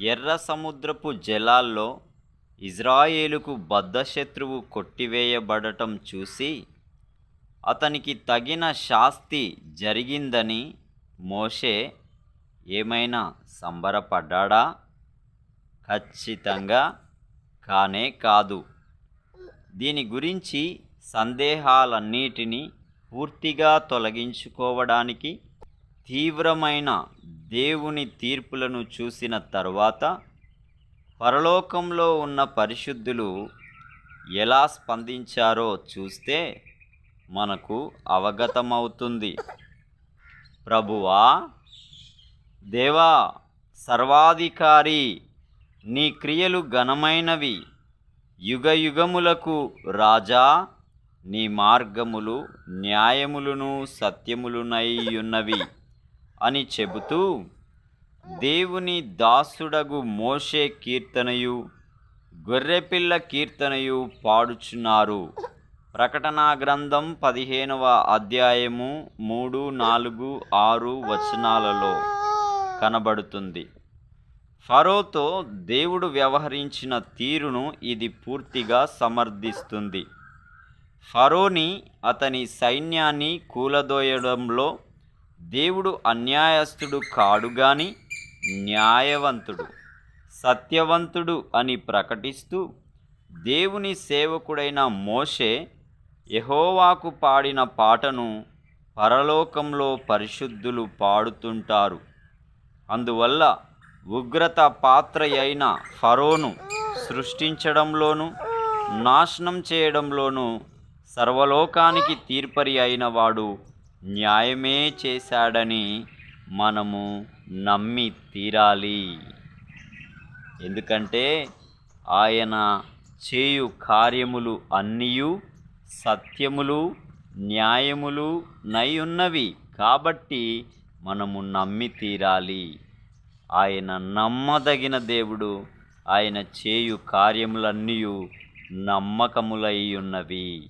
ఎర్ర సముద్రపు జలాల్లో ఇజ్రాయేలుకు బద్ధశత్రువు కొట్టివేయబడటం చూసి అతనికి తగిన శాస్తి జరిగిందని మోషే ఏమైనా సంబరపడ్డాడా? ఖచ్చితంగా కానే కాదు. దీని గురించి సందేహాలన్నిటినీ పూర్తిగా తొలగించుకోవడానికి తీవ్రమైన దేవుని తీర్పులను చూసిన తరువాత పరలోకంలో ఉన్న పరిశుద్ధులు ఎలా స్పందించారో చూస్తే మనకు అవగతమవుతుంది. ప్రభువా దేవా సర్వాధికారి నీ క్రియలు ఘనమైనవి. యుగయుగములకు రాజా నీ మార్గములు న్యాయములను సత్యములునై ఉన్నవి. అని చెబుతూ దేవుని దాసుడగు మోషే కీర్తనయు గొర్రెపిల్ల కీర్తనయు పాడుచున్నారు. ప్రకటనా గ్రంథం పదిహేనవ అధ్యాయము మూడు నాలుగు ఆరు వచనాలలో కనబడుతుంది. ఫరోతో దేవుడు వ్యవహరించిన తీరును ఇది పూర్తిగా సమర్థిస్తుంది. ఫరోని అతని సైన్యాన్ని కూలదోయడంలో దేవుడు అన్యాయస్తుడు కాడు గాని న్యాయవంతుడు సత్యవంతుడు అని ప్రకటిస్తూ దేవుని సేవకుడైన మోషే యహోవాకు పాడిన పాటను పరలోకంలో పరిశుద్ధులు పాడుతుంటారు. అందువల్ల ఉగ్రత పాత్ర అయిన ఫరోను సృష్టించడంలోనూ నాశనం చేయడంలోనూ సర్వలోకానికి తీర్పరి అయిన వాడు న్యాయమే చేశాడని మనము నమ్మి తీరాలి. ఎందుకంటే ఆయన చేయు కార్యములు అన్నీయు సత్యములు న్యాయములు నై ఉన్నవి కాబట్టి మనము నమ్మి తీరాలి. ఆయన నమ్మదగిన దేవుడు ఆయన చేయు కార్యములన్నీ నమ్మకములై ఉన్నవి